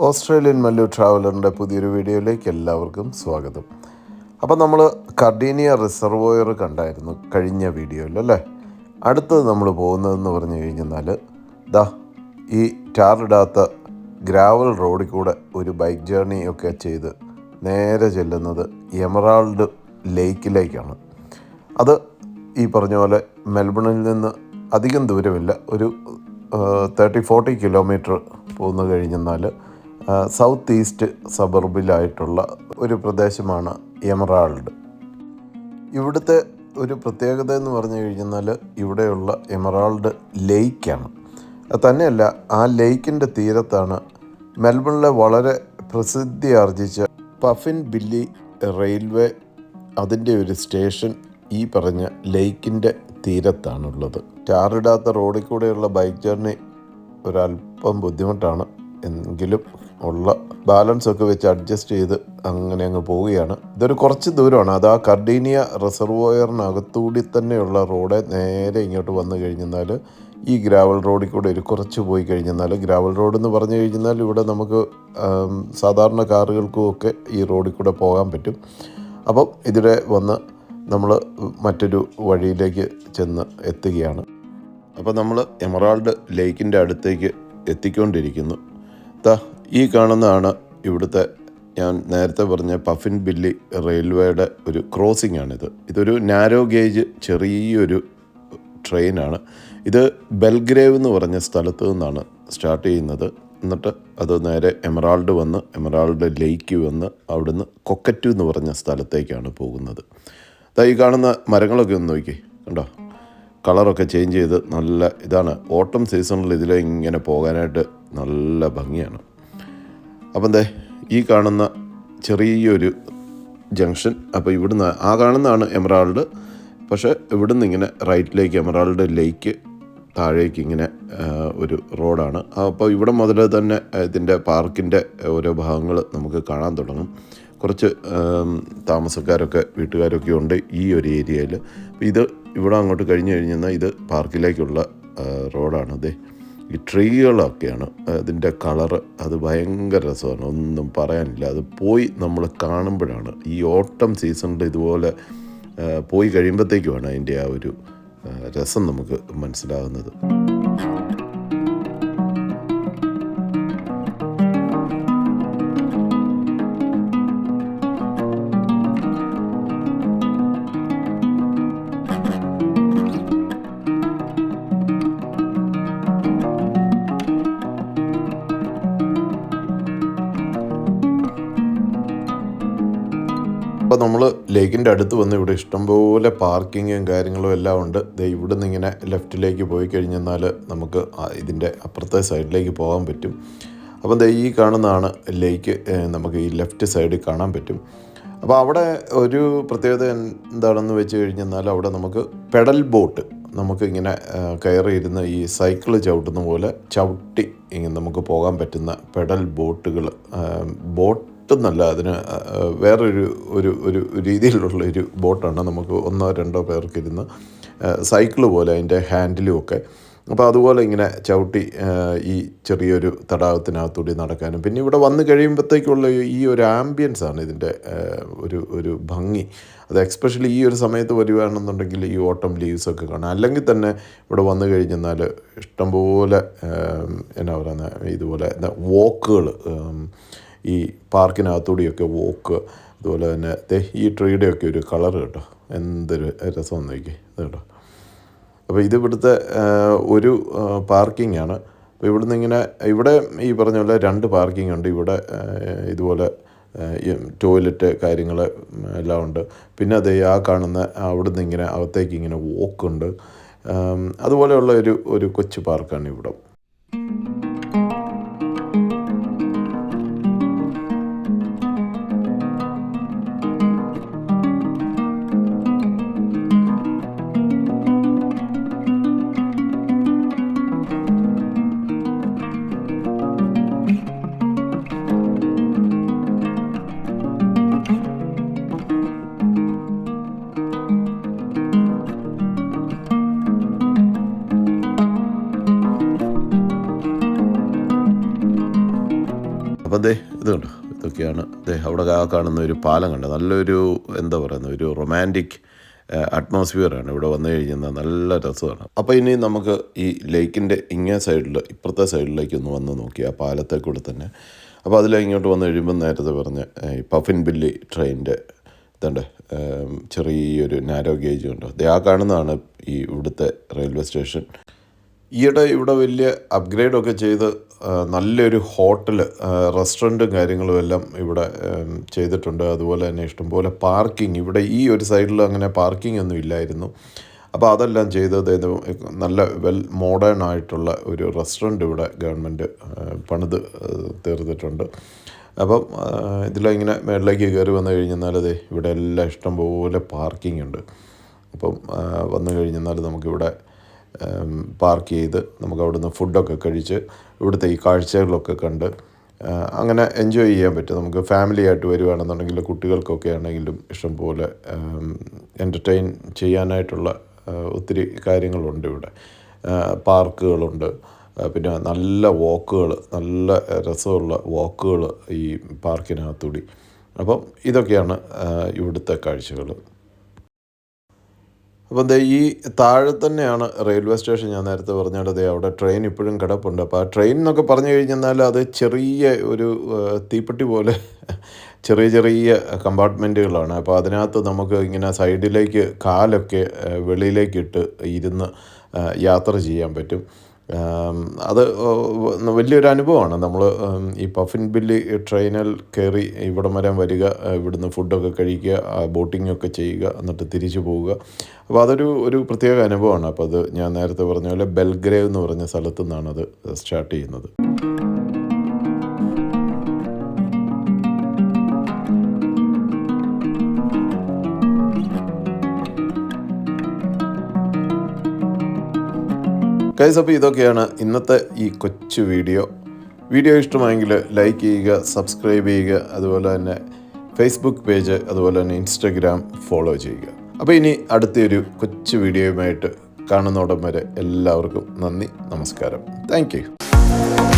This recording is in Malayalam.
ഓസ്ട്രേലിയൻ മല്ലു ട്രാവലറിന്റെ പുതിയൊരു വീഡിയോയിലേക്ക് എല്ലാവർക്കും സ്വാഗതം. അപ്പോൾ നമ്മൾ കർഡീനിയ റിസർവോയർ കണ്ടായിരുന്നു കഴിഞ്ഞ വീഡിയോയിൽ അല്ലേ? അടുത്തത് നമ്മൾ പോകുന്നതെന്ന് പറഞ്ഞു കഴിഞ്ഞാൽ ദാ ഈ ടാറിടാത്ത ഗ്രാവൽ റോഡിൽ കൂടെ ഒരു ബൈക്ക് ജേർണി ഒക്കെ ചെയ്ത് നേരെ ചെല്ലുന്നത് എമറാൾഡ് ലേക്കിലേക്കാണ്. അത് ഈ പറഞ്ഞ പോലെ മെൽബണിൽ നിന്ന് അധികം ദൂരമില്ല ഒരു തേർട്ടി ഫോർട്ടി കിലോമീറ്റർ പോന്നു കഴിഞ്ഞെന്നാൽ സൗത്ത് ഈസ്റ്റ് സബർബിലായിട്ടുള്ള ഒരു പ്രദേശമാണ് എമറാൾഡ് ഇവിടുത്തെ ഒരു പ്രത്യേകത എന്ന് പറഞ്ഞു കഴിഞ്ഞാൽ ഇവിടെയുള്ള എമറാൾഡ് ലേക്കാണ് തന്നെയല്ല ആ ലേക്കിന്റെ തീരത്താണ് മെൽബണിലെ വളരെ പ്രസിദ്ധി ആർജിച്ച പഫിൻ ബില്ലി റെയിൽവേ അതിന്റെ ഒരു സ്റ്റേഷൻ ഈ പറഞ്ഞ ലേക്കിന്റെ തീരത്താണുള്ളത്. ടാറിടാത്ത റോഡിൽ കൂടെയുള്ള ബൈക്ക് ജേർണി ഒരല്പം ബുദ്ധിമുട്ടാണ്. എങ്കിലും ഉള്ള ബാലൻസ് ഒക്കെ വെച്ച് അഡ്ജസ്റ്റ് ചെയ്ത് അങ്ങനെ അങ്ങ് പോവുകയാണ്. ഇതൊരു കുറച്ച് ദൂരമാണ്. അത് ആ കർഡീനിയ റിസർവോയറിനകത്തൂടി തന്നെയുള്ള റോഡ് നേരെ ഇങ്ങോട്ട് വന്നു കഴിഞ്ഞാൽ ഈ ഗ്രാവൽ റോഡിൽ കൂടെ ഒരു കുറച്ച് പോയി കഴിഞ്ഞാൽ ഗ്രാവൽ റോഡ് എന്ന് പറഞ്ഞു കഴിഞ്ഞാൽ ഇവിടെ നമുക്ക് സാധാരണ കാറുകൾക്കും ഒക്കെ ഈ റോഡിൽ കൂടെ പോകാൻ പറ്റും. അപ്പം ഇതിലെ വന്ന് നമ്മൾ മറ്റൊരു വഴിയിലേക്ക് ചെന്ന് എത്തുകയാണ്. അപ്പോൾ നമ്മൾ എമറാൾഡ് ലേക്കിന്റെ അടുത്തേക്ക് എത്തിക്കൊണ്ടിരിക്കുന്നു. ദാ ഈ കാണുന്നതാണ് ഇവിടുത്തെ ഞാൻ നേരത്തെ പറഞ്ഞ പഫിൻ ബില്ലി റെയിൽവേയുടെ ഒരു ക്രോസിംഗ് ആണിത് ഇതൊരു നാരോ ഗേജ് ചെറിയൊരു ട്രെയിനാണ്. ഇത് ബെൽഗ്രേവ് എന്ന് പറഞ്ഞ സ്ഥലത്ത് നിന്നാണ് സ്റ്റാർട്ട് ചെയ്യുന്നത്. എന്നിട്ട് അത് നേരെ എമറാൾഡ് വന്ന് എമറാൾഡ് ലേക്ക് വന്ന് അവിടുന്ന് കൊക്കറ്റു എന്ന് പറഞ്ഞ സ്ഥലത്തേക്കാണ് പോകുന്നത്. ദാ ഈ കാണുന്ന മരങ്ങളൊക്കെ ഒന്ന് നോക്കി. കണ്ടോ? കളറൊക്കെ ചേഞ്ച് ചെയ്ത് നല്ല ഇതാണ്. ഓട്ടം സീസണിൽ ഇതിൽ ഇങ്ങനെ പോകാനായിട്ട് നല്ല ഭംഗിയാണ്. അപ്പം ദേ ഈ കാണുന്ന ചെറിയൊരു ജംഗ്ഷൻ അപ്പോൾ ഇവിടുന്ന് ആ കാണുന്നതാണ് എമറാൾഡ് പക്ഷേ ഇവിടുന്ന് ഇങ്ങനെ റൈറ്റിലേക്ക് എമറാൾഡ് ലേക്ക് താഴേക്ക് ഇങ്ങനെ ഒരു റോഡാണ് അപ്പോൾ ഇവിടെ മുതൽ തന്നെ ഇതിന്റെ പാർക്കിന്റെ ഓരോ ഭാഗങ്ങൾ നമുക്ക് കാണാൻ തുടങ്ങും. കുറച്ച് താമസക്കാരൊക്കെ വീട്ടുകാരൊക്കെ ഉണ്ട് ഈ ഒരു ഏരിയയിൽ. ഇത് ഇവിടെ അങ്ങോട്ട് കഴിഞ്ഞ് കഴിഞ്ഞാൽ ഇത് പാർക്കിലേക്കുള്ള റോഡാണ് അതെ ഈ ട്രീകളൊക്കെയാണ് അതിന്റെ കളറ് അത് ഭയങ്കര രസമാണ്. ഒന്നും പറയാനില്ല. അത് പോയി നമ്മൾ കാണുമ്പോഴാണ് ഈ ഓട്ടം സീസണിൽ ഇതുപോലെ പോയി കഴിയുമ്പോഴത്തേക്കുമാണ് അതിന്റെ ആ ഒരു രസം നമുക്ക് മനസ്സിലാകുന്നത് അപ്പോൾ നമ്മൾ ലേക്കിന്റെ അടുത്ത് വന്ന് ഇവിടെ ഇഷ്ടംപോലെ പാർക്കിങ്ങും കാര്യങ്ങളും എല്ലാം ഉണ്ട്. ദേ ഇവിടുന്ന് ഇങ്ങനെ ലെഫ്റ്റിലേക്ക് പോയി കഴിഞ്ഞെന്നാൽ നമുക്ക് ഇതിന്റെ അപ്പുറത്തെ സൈഡിലേക്ക് പോകാൻ പറ്റും. അപ്പം ദേ ഈ കാണുന്നതാണ് ലേക്ക് നമുക്ക് ഈ ലെഫ്റ്റ് സൈഡിൽ കാണാൻ പറ്റും. അപ്പോൾ അവിടെ ഒരു പ്രത്യേകത എന്താണെന്ന് വെച്ച് കഴിഞ്ഞെന്നാൽ അവിടെ നമുക്ക് പെഡൽ ബോട്ട് നമുക്ക് ഇങ്ങനെ ആ, കയറി ഇരുന്ന് ഈ സൈക്കിൾ ചവിട്ടുന്ന പോലെ ചവിട്ടി ഇങ്ങനെ നമുക്ക് പോകാൻ പറ്റുന്ന പെഡൽ ബോട്ടുകൾ ബോട്ട് എന്നല്ല അതിന് വേറൊരു ഒരു ഒരു രീതിയിലുള്ള ഒരു ബോട്ടാണ് നമുക്ക് ഒന്നോ രണ്ടോ പേർക്ക് ഇരുന്ന് സൈക്കിൾ പോലെ അതിന്റെ ഹാൻഡിലും ഒക്കെ അപ്പോൾ അതുപോലെ ഇങ്ങനെ ചവിട്ടി ഈ ചെറിയൊരു തടാകത്തിനകത്തൂടി നടക്കാനും. പിന്നെ ഇവിടെ വന്നു കഴിയുമ്പോഴത്തേക്കുള്ള ഈ ഒരു ആംബിയൻസ് ആണ് ഇതിന്റെ ഒരു ഒരു ഭംഗി. അത് എക്സ്പെഷ്യലി ഈ ഒരു സമയത്ത് വരികയാണെന്നുണ്ടെങ്കിൽ ഈ ഓട്ടം ലീവ്സ് ഒക്കെ കാണാം. അല്ലെങ്കിൽ തന്നെ ഇവിടെ വന്നു കഴിഞ്ഞാൽ ഇഷ്ടംപോലെ എന്നാ പറയുന്നത് ഇതുപോലെ വോക്കുകൾ ഈ പാർക്കിനകത്തൂടെയൊക്കെ വോക്ക് അതുപോലെ തന്നെ ദേ ഈ ട്രീയുടെയൊക്കെ ഒരു കളർ കേട്ടോ. എന്തൊരു രസം നോക്കി ഇത് കേട്ടോ അപ്പോൾ ഇത് ഇവിടുത്തെ ഒരു പാർക്കിംഗ് ആണ്. അപ്പോൾ ഇവിടുന്ന് ഇങ്ങനെ ഇവിടെ ഈ പറഞ്ഞ പോലെ രണ്ട് പാർക്കിംഗ് ഉണ്ട്. ഇവിടെ ഇതുപോലെ ടോയ്ലറ്റ് കാര്യങ്ങൾ എല്ലാം ഉണ്ട്. പിന്നെ അത് ആ കാണുന്ന അവിടുന്ന് ഇങ്ങനെ അകത്തേക്ക് ഇങ്ങനെ വോക്കുണ്ട് അതുപോലെയുള്ള ഒരു ഒരു കൊച്ചു പാർക്കാണ് ഇവിടെ. അപ്പം അതേ ഇതുണ്ട് ഇതൊക്കെയാണ്. ദേ അവിടെ കാണുന്ന ഒരു പാലം കണ്ടോ? നല്ലൊരു എന്താ പറയുന്നത്? ഒരു റൊമാന്റിക് അറ്റ്മോസ്ഫിയറാണ് ഇവിടെ വന്നു കഴിഞ്ഞാൽ നല്ല രസമാണ്. അപ്പോൾ ഇനി നമുക്ക് ഈ ലേക്കിന്റെ ഇങ്ങേ സൈഡിൽ ഇപ്പുറത്തെ സൈഡിലേക്ക് ഒന്ന് വന്ന് നോക്കി ആ പാലത്തെ കൂടെ തന്നെ. അപ്പോൾ അതിൽ ഇങ്ങോട്ട് വന്ന് കഴിയുമ്പോൾ നേരത്തെ പറഞ്ഞ ഈ പഫിൻ ബില്ലി ട്രെയിനിന്റെ ഇതുണ്ട്. ചെറിയൊരു നാരോ ഗേജ് ഉണ്ട്? ദേ ആ കാണുന്നതാണ് ഈ ഇവിടുത്തെ റെയിൽവേ സ്റ്റേഷൻ ഈയിടെ ഇവിടെ വലിയ അപ്ഗ്രേഡൊക്കെ ചെയ്ത് നല്ലൊരു ഹോട്ടൽ റെസ്റ്റോറന്റും കാര്യങ്ങളും എല്ലാം ഇവിടെ ചെയ്തിട്ടുണ്ട്. അതുപോലെ തന്നെ ഇഷ്ടംപോലെ പാർക്കിംഗ് ഇവിടെ ഈ ഒരു സൈഡിൽ അങ്ങനെ പാർക്കിംഗ് ഒന്നും ഇല്ലായിരുന്നു. അപ്പോൾ അതെല്ലാം ചെയ്ത് അതായത് നല്ല വെൽ മോഡേൺ ആയിട്ടുള്ള ഒരു റെസ്റ്റോറന്റ് ഇവിടെ ഗവൺമെന്റ് പണിത് തീർത്തിട്ടുണ്ട്. അപ്പം ഇതിലിങ്ങനെ മേളിലേക്ക് കയറി വന്നു കഴിഞ്ഞാൽ അതെ ഇവിടെ എല്ലാം ഇഷ്ടംപോലെ പാർക്കിംഗ് ഉണ്ട്. അപ്പം വന്നു കഴിഞ്ഞാൽ നമുക്കിവിടെ പാർക്ക് ചെയ്ത് നമുക്ക് അവിടുന്ന് ഫുഡൊക്കെ കഴിച്ച് ഇവിടുത്തെ ഈ കാഴ്ചകളൊക്കെ കണ്ട് അങ്ങനെ എൻജോയ് ചെയ്യാൻ പറ്റും. നമുക്ക് ഫാമിലി ആയിട്ട് വരുവാണെന്നുണ്ടെങ്കിൽ കുട്ടികൾക്കൊക്കെ ആണെങ്കിലും ഇഷ്ടംപോലെ എന്റർടൈൻ ചെയ്യാനായിട്ടുള്ള ഒത്തിരി കാര്യങ്ങളുണ്ട് ഇവിടെ. പാർക്കുകളുണ്ട്. പിന്നെ നല്ല വാക്കുകൾ നല്ല രസമുള്ള വാക്കുകൾ ഈ പാർക്കിനകത്തൂടി. അപ്പം ഇതൊക്കെയാണ് ഇവിടുത്തെ കാഴ്ചകൾ. അപ്പം ദേ ഈ താഴെ തന്നെയാണ് റെയിൽവേ സ്റ്റേഷൻ ഞാൻ നേരത്തെ പറഞ്ഞത് ദേ അവിടെ ട്രെയിൻ ഇപ്പോഴും കിടപ്പുണ്ട്. അപ്പോൾ ആ ട്രെയിൻ എന്നൊക്കെ പറഞ്ഞു കഴിഞ്ഞാൽ അത് ചെറിയ ഒരു തീപ്പെട്ടി പോലെ ചെറിയ ചെറിയ കമ്പാർട്ട്മെന്റുകളാണ്. അപ്പോൾ അതിനകത്ത് നമുക്ക് ഇങ്ങനെ സൈഡിലേക്ക് കാലൊക്കെ വെളിയിലേക്ക് ഇട്ട് ഇരുന്ന് യാത്ര ചെയ്യാൻ പറ്റും. അത് വലിയൊരു അനുഭവമാണ്. നമ്മൾ ഈ പഫിൻ ബില്ലി ട്രെയിനിൽ കയറി ഇവിടം വരെ വരിക ഇവിടുന്ന് ഫുഡൊക്കെ കഴിക്കുക ബോട്ടിംഗ് ഒക്കെ ചെയ്യുക എന്നിട്ട് തിരിച്ചു പോവുക. അപ്പോൾ അതൊരു ഒരു പ്രത്യേക അനുഭവമാണ്. അപ്പോൾ അത് ഞാൻ നേരത്തെ പറഞ്ഞ പോലെ ബെൽഗ്രേവ് എന്ന് പറഞ്ഞ സ്ഥലത്തു നിന്നാണ് അത് സ്റ്റാർട്ട് ചെയ്യുന്നത്. ഗൈസ് അപ്പോൾ ഇതൊക്കെയാണ് ഇന്നത്തെ ഈ കൊച്ചു വീഡിയോ. വീഡിയോ ഇഷ്ടമായെങ്കിൽ ലൈക്ക് ചെയ്യുക സബ്സ്ക്രൈബ് ചെയ്യുക അതുപോലെ തന്നെ ഫേസ്ബുക്ക് പേജ് അതുപോലെ തന്നെ ഇൻസ്റ്റഗ്രാം ഫോളോ ചെയ്യുക. അപ്പോൾ ഇനി അടുത്തൊരു കൊച്ചു വീഡിയോയുമായിട്ട് കാണുന്നോടം വരെ എല്ലാവർക്കും നന്ദി നമസ്കാരം. Thank you